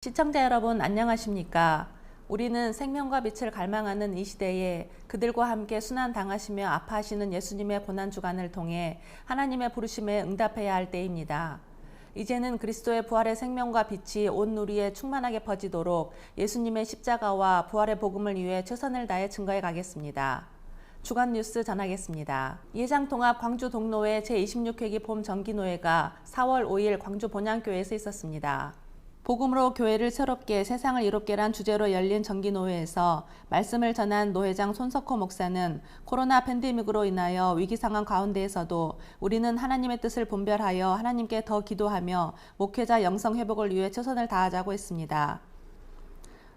시청자 여러분 안녕하십니까? 우리는 생명과 빛을 갈망하는 이 시대에 그들과 함께 순환 당하시며 아파하시는 예수님의 고난 주간을 통해 하나님의 부르심에 응답해야 할 때입니다. 이제는 그리스도의 부활의 생명과 빛이 온 누리에 충만하게 퍼지도록 예수님의 십자가와 부활의 복음을 위해 최선을 다해 증거해 가겠습니다. 주간 뉴스 전하겠습니다. 예장통합 광주 동로회 제26회기 봄 정기노회가 4월 5일 광주 본향교회에서 있었습니다. 복음으로 교회를 새롭게 세상을 이롭게란 주제로 열린 정기 노회에서 말씀을 전한 노회장 손석호 목사는 코로나 팬데믹으로 인하여 위기 상황 가운데에서도 우리는 하나님의 뜻을 분별하여 하나님께 더 기도하며 목회자 영성 회복을 위해 최선을 다하자고 했습니다.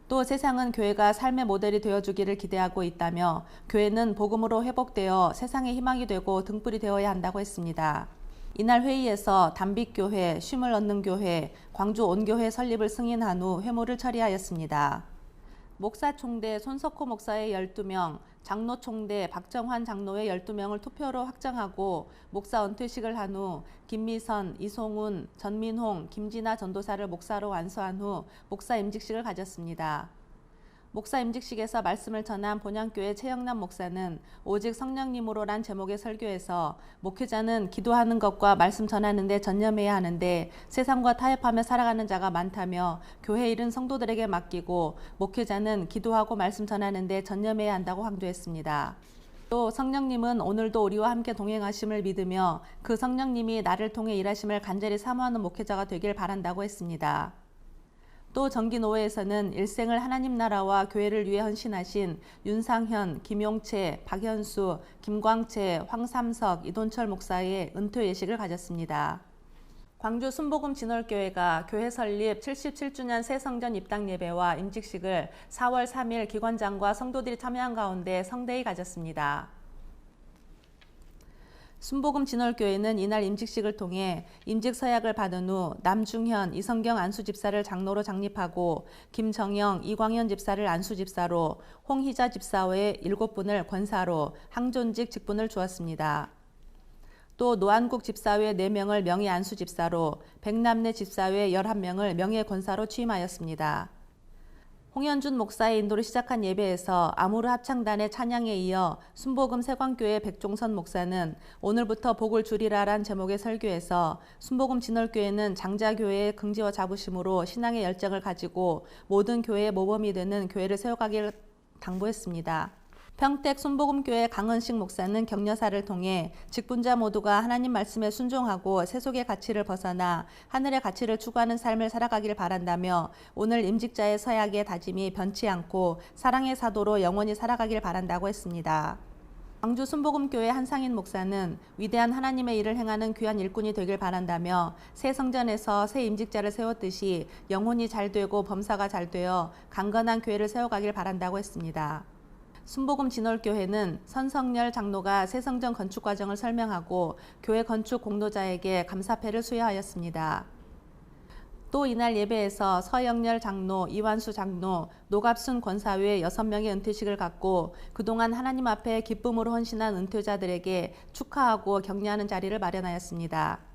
또 세상은 교회가 삶의 모델이 되어주기를 기대하고 있다며 교회는 복음으로 회복되어 세상의 희망이 되고 등불이 되어야 한다고 했습니다. 이날 회의에서 담빛교회, 쉼을 얻는 교회, 광주 온교회 설립을 승인한 후 회무를 처리하였습니다. 목사 총대 손석호 목사의 12명, 장로 총대 박정환 장로의 12명을 투표로 확정하고 목사 은퇴식을 한 후 김미선, 이송훈, 전민홍, 김진아 전도사를 목사로 완수한 후 목사 임직식을 가졌습니다. 목사 임직식에서 말씀을 전한 본향교회 최영남 목사는 오직 성령님으로란 제목의 설교에서 목회자는 기도하는 것과 말씀 전하는 데 전념해야 하는데 세상과 타협하며 살아가는 자가 많다며 교회 일은 성도들에게 맡기고 목회자는 기도하고 말씀 전하는 데 전념해야 한다고 강조했습니다. 또 성령님은 오늘도 우리와 함께 동행하심을 믿으며 그 성령님이 나를 통해 일하심을 간절히 사모하는 목회자가 되길 바란다고 했습니다. 또 정기노회에서는 일생을 하나님 나라와 교회를 위해 헌신하신 윤상현, 김용채, 박현수, 김광채, 황삼석, 이돈철 목사의 은퇴 예식을 가졌습니다. 광주 순복음 진월교회가 교회 설립 77주년 새성전 입당 예배와 임직식을 4월 3일 기관장과 성도들이 참여한 가운데 성대히 가졌습니다. 순복음 진월교회는 이날 임직식을 통해 임직 서약을 받은 후 남중현, 이성경 안수 집사를 장로로 장립하고 김정영, 이광현 집사를 안수 집사로 홍희자 집사 외 7분을 권사로 항존직 직분을 주었습니다. 또 노한국 집사회 4명을 명예 안수 집사로 백남내 집사회 11명을 명예 권사로 취임하였습니다. 홍현준 목사의 인도로 시작한 예배에서 아무르 합창단의 찬양에 이어 순복음 세광교회 백종선 목사는 오늘부터 복을 주리라란 제목의 설교에서 순복음 진월교회는 장자교회의 긍지와 자부심으로 신앙의 열정을 가지고 모든 교회의 모범이 되는 교회를 세워가길 당부했습니다. 평택 순복음교회 강은식 목사는 격려사를 통해 직분자 모두가 하나님 말씀에 순종하고 세속의 가치를 벗어나 하늘의 가치를 추구하는 삶을 살아가길 바란다며 오늘 임직자의 서약의 다짐이 변치 않고 사랑의 사도로 영원히 살아가길 바란다고 했습니다. 광주 순복음교회 한상인 목사는 위대한 하나님의 일을 행하는 귀한 일꾼이 되길 바란다며 새 성전에서 새 임직자를 세웠듯이 영혼이 잘 되고 범사가 잘 되어 강건한 교회를 세워가길 바란다고 했습니다. 순복음 진월교회는 선성열 장로가 새 성전 건축 과정을 설명하고 교회 건축 공로자에게 감사패를 수여하였습니다. 또 이날 예배에서 서영렬 장로, 이완수 장로, 노갑순 권사회 6명의 은퇴식을 갖고 그동안 하나님 앞에 기쁨으로 헌신한 은퇴자들에게 축하하고 격려하는 자리를 마련하였습니다.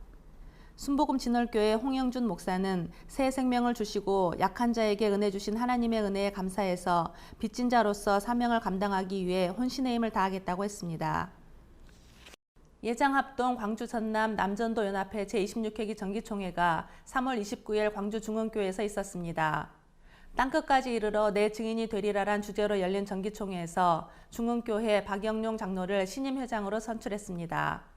순복음 진월교회 홍영준 목사는 새 생명을 주시고 약한 자에게 은혜 주신 하나님의 은혜에 감사해서 빚진 자로서 사명을 감당하기 위해 혼신의 힘을 다하겠다고 했습니다. 예장합동 광주 전남 남전도 연합회 제26회기 정기총회가 3월 29일 광주 중흥교회에서 있었습니다. 땅끝까지 이르러 내 증인이 되리라란 주제로 열린 정기총회에서 중흥교회 박영용 장로를 신임 회장으로 선출했습니다.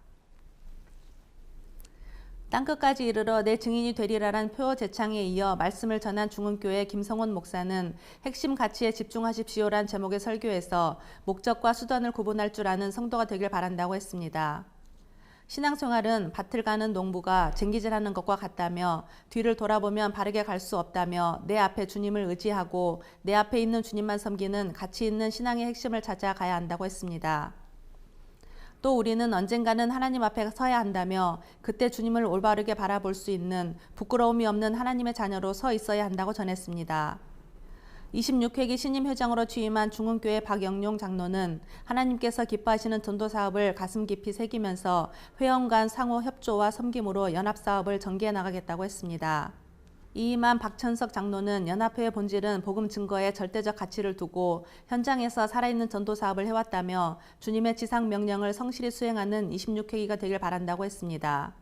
땅끝까지 이르러 내 증인이 되리라란 표 제창에 이어 말씀을 전한 중흥교회 김성원 목사는 핵심 가치에 집중하십시오란 제목의 설교에서 목적과 수단을 구분할 줄 아는 성도가 되길 바란다고 했습니다. 신앙생활은 밭을 가는 농부가 쟁기질하는 것과 같다며 뒤를 돌아보면 바르게 갈 수 없다며 내 앞에 주님을 의지하고 내 앞에 있는 주님만 섬기는 가치 있는 신앙의 핵심을 찾아 가야 한다고 했습니다. 또 우리는 언젠가는 하나님 앞에 서야 한다며 그때 주님을 올바르게 바라볼 수 있는 부끄러움이 없는 하나님의 자녀로 서 있어야 한다고 전했습니다. 26회기 신임 회장으로 취임한 중흥교회 박영용 장로는 하나님께서 기뻐하시는 전도 사업을 가슴 깊이 새기면서 회원 간 상호 협조와 섬김으로 연합 사업을 전개해 나가겠다고 했습니다. 이만 박천석 장로는 연합회의 본질은 복음 증거에 절대적 가치를 두고 현장에서 살아있는 전도 사업을 해왔다며 주님의 지상 명령을 성실히 수행하는 26회기가 되길 바란다고 했습니다.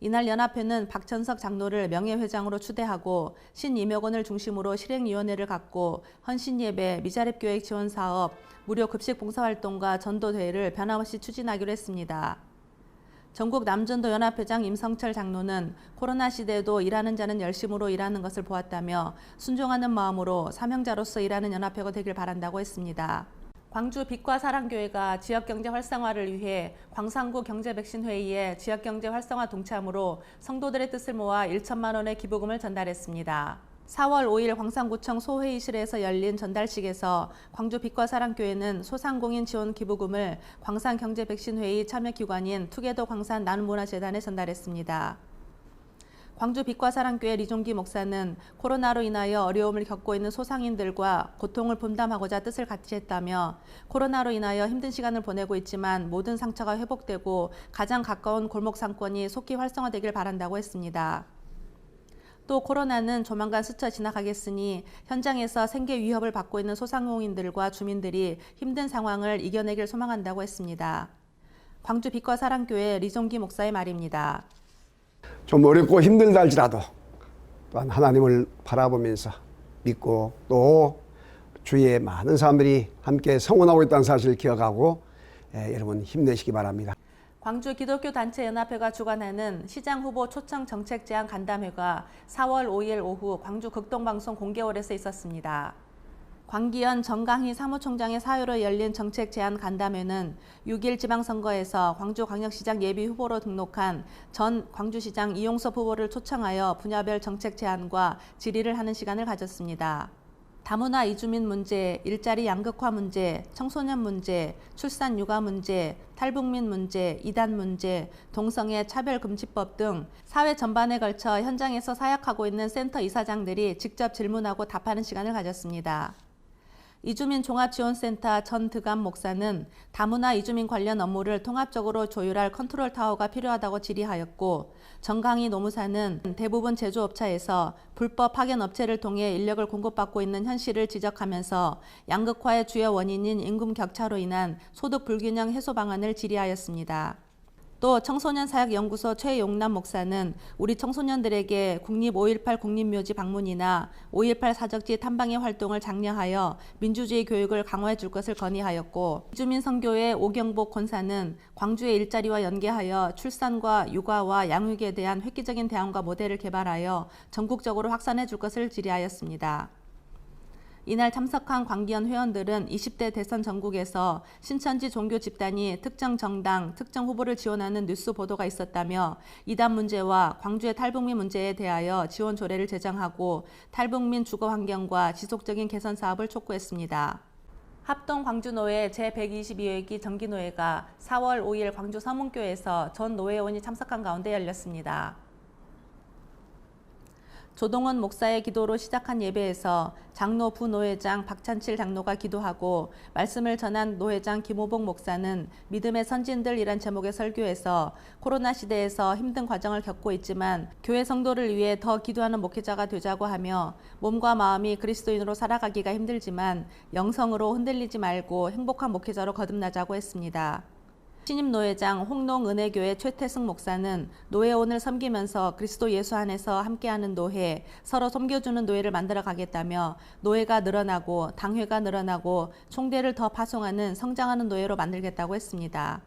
이날 연합회는 박천석 장로를 명예회장으로 추대하고 신임혁원을 중심으로 실행위원회를 갖고 헌신예배, 미자립교육 지원 사업, 무료 급식 봉사활동과 전도대회를 변함없이 추진하기로 했습니다. 전국 남전도 연합회장 임성철 장로는 코로나 시대에도 일하는 자는 열심으로 일하는 것을 보았다며 순종하는 마음으로 사명자로서 일하는 연합회가 되길 바란다고 했습니다. 광주 빛과 사랑교회가 지역경제 활성화를 위해 광산구 경제백신회의에 지역경제 활성화 동참으로 성도들의 뜻을 모아 1천만 원의 기부금을 전달했습니다. 4월 5일 광산구청 소회의실에서 열린 전달식에서 광주 빛과 사랑교회는 소상공인 지원 기부금을 광산경제백신회의 참여기관인 투게더 광산 나눔문화재단에 전달했습니다. 광주 빛과 사랑교회 리종기 목사는 코로나로 인하여 어려움을 겪고 있는 소상인들과 고통을 분담하고자 뜻을 같이 했다며 코로나로 인하여 힘든 시간을 보내고 있지만 모든 상처가 회복되고 가장 가까운 골목 상권이 속히 활성화되길 바란다고 했습니다. 또 코로나는 조만간 스쳐 지나가겠으니 현장에서 생계 위협을 받고 있는 소상공인들과 주민들이 힘든 상황을 이겨내길 소망한다고 했습니다. 광주 빛과 사랑교회 리종기 목사의 말입니다. 좀 어렵고 힘들다 할지라도 또한 하나님을 바라보면서 믿고 또 주위에 많은 사람들이 함께 성원하고 있다는 사실을 기억하고 예, 여러분 힘내시기 바랍니다. 광주 기독교 단체 연합회가 주관하는 시장 후보 초청 정책 제안 간담회가 4월 5일 오후 광주 극동방송 공개홀에서 있었습니다. 광기현 정강희 사무총장의 사유로 열린 정책 제안 간담회는 6일 지방선거에서 광주광역시장 예비 후보로 등록한 전 광주시장 이용섭 후보를 초청하여 분야별 정책 제안과 질의를 하는 시간을 가졌습니다. 다문화 이주민 문제, 일자리 양극화 문제, 청소년 문제, 출산 육아 문제, 탈북민 문제, 이단 문제, 동성애 차별 금지법 등 사회 전반에 걸쳐 현장에서 사역하고 있는 센터 이사장들이 직접 질문하고 답하는 시간을 가졌습니다. 이주민 종합지원센터 전 드감 목사는 다문화 이주민 관련 업무를 통합적으로 조율할 컨트롤 타워가 필요하다고 질의하였고 정강희 노무사는 대부분 제조업체에서 불법 파견 업체를 통해 인력을 공급받고 있는 현실을 지적하면서 양극화의 주요 원인인 임금 격차로 인한 소득 불균형 해소 방안을 질의하였습니다. 또 청소년 사역 연구소 최용남 목사는 우리 청소년들에게 국립 5.18 국립묘지 방문이나 5.18 사적지 탐방의 활동을 장려하여 민주주의 교육을 강화해 줄 것을 건의하였고 이주민 선교회 오경복 권사는 광주의 일자리와 연계하여 출산과 육아와 양육에 대한 획기적인 대안과 모델을 개발하여 전국적으로 확산해 줄 것을 질의하였습니다. 이날 참석한 광기현 회원들은 20대 대선 전국에서 신천지 종교 집단이 특정 정당, 특정 후보를 지원하는 뉴스 보도가 있었다며 이단 문제와 광주의 탈북민 문제에 대하여 지원 조례를 제정하고 탈북민 주거 환경과 지속적인 개선 사업을 촉구했습니다. 합동 광주노회 제122회기 정기노회가 4월 5일 광주 서문교에서 전 노회원이 참석한 가운데 열렸습니다. 조동원 목사의 기도로 시작한 예배에서 장로 부노회장 박찬칠 장로가 기도하고 말씀을 전한 노회장 김호복 목사는 믿음의 선진들이란 제목의 설교에서 코로나 시대에서 힘든 과정을 겪고 있지만 교회 성도를 위해 더 기도하는 목회자가 되자고 하며 몸과 마음이 그리스도인으로 살아가기가 힘들지만 영성으로 흔들리지 말고 행복한 목회자로 거듭나자고 했습니다. 신임 노회장 홍농은혜교회 최태승 목사는 노회원을 섬기면서 그리스도 예수 안에서 함께하는 노회, 서로 섬겨주는 노회를 만들어 가겠다며 노회가 늘어나고 당회가 늘어나고 총대를 더 파송하는 성장하는 노회로 만들겠다고 했습니다.